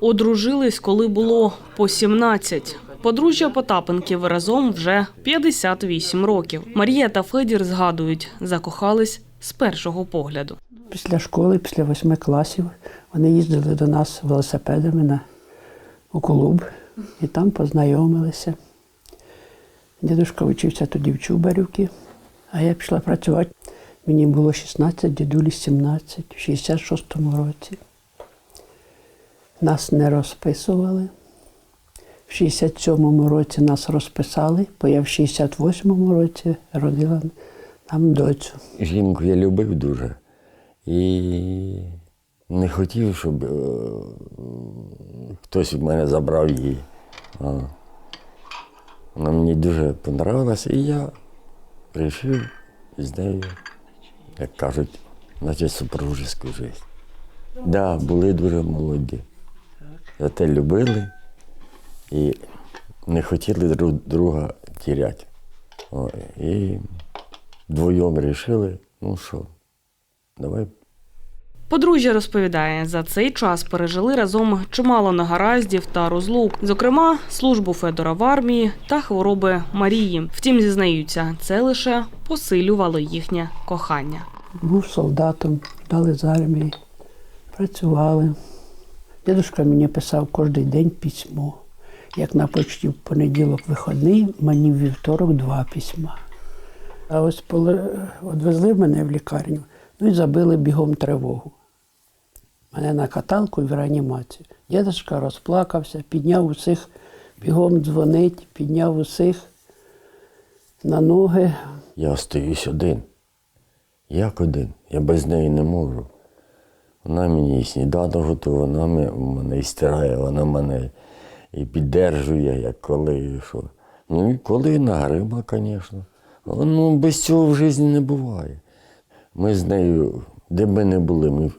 Одружились, коли було по 17. Подружжя Потапенків разом вже 58 років. Марія та Федір згадують, закохались з першого погляду. Після школи, після восьми класів, вони їздили до нас велосипедами на, у клуб і там познайомилися. Дідушка вчився тоді в Чубарівці, а я пішла працювати. Мені було 16, дідулі 17, в 66-му році. Нас не розписували. В 67-му році нас розписали, бо я в 68-му році родила нам доцю. Жінку я любив дуже і не хотів, щоб е, хтось від мене забрав її. Вона мені дуже понравилася, і я вирішив з нею, як кажуть, наче супружеську життя. Так, да, були дуже молоді. Зате любили і не хотіли друг друга тіряти. О, і вдвоєм вирішили, ну що, давай Подружжя розповідає, за цей час пережили разом чимало негараздів та розлук, зокрема, службу Федора в армії та хвороби Марії. Втім, зізнаються, це лише посилювало їхнє кохання. Був солдатом, дали з армії, працювали. Дідушка мені писав кожен день письмо. Як на почті в понеділок виходний, мені в вівторок два письма. А ось відвезли мене в лікарню, ну і забили бігом тривогу. Мене на каталку і в реанімацію. Дідушка розплакався, підняв усіх, бігом дзвонить, підняв усіх на ноги. Я остаюсь один. Як один? Я без неї не можу. Вона мені і сніданок готує, вона мене і стирає, вона мене і піддержує, як коли і що. Ну і коли на гриба, звісно. Ну, без цього в житті не буває. Ми з нею, де б ми не були, ми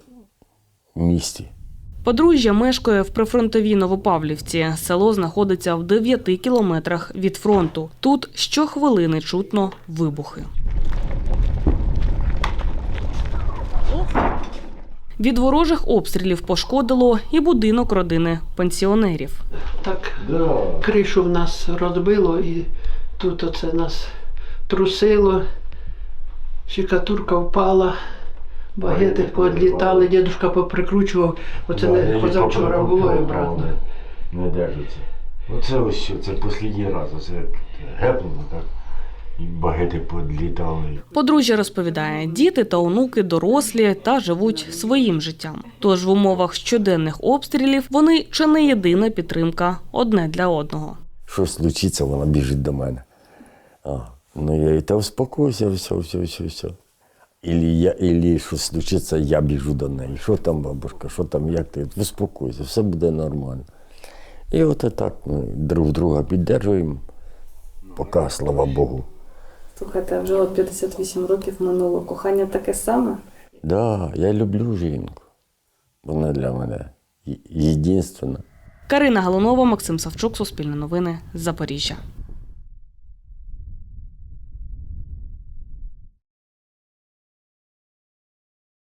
в місті. Подружжя мешкає в прифронтовій Новопавлівці. Село знаходиться в 9 кілометрах від фронту. Тут щохвилини чутно вибухи. Від ворожих обстрілів пошкодило і будинок родини пенсіонерів. Так кришу в нас розбило і тут оце нас трусило, щекатурка впала, багети подлітали, дідусь поприкручував. Оце не позавчора було і обратно. Не держиться. Оце ось що, це останній раз. Оце гепнуло так. І багети подлітали. Подружжя розповідає, діти та онуки дорослі та живуть своїм життям. Тож в умовах щоденних обстрілів вони чи не єдина підтримка одне для одного. Що случиться, вона біжить до мене. А, ну я і та успокойся, все, все, все, все. Ілі, я, ілі що случиться, я біжу до неї. Що там, бабушка, що там, як ти? Успокойся, все буде нормально. І от так ми друг друга піддержуємо, поки, слава Богу. Слухайте, вже от 58 років минуло. Кохання таке саме? Да, я люблю жінку. Вона для мене єдинственна. Карина Галунова, Максим Савчук, Суспільне новини, Запоріжжя.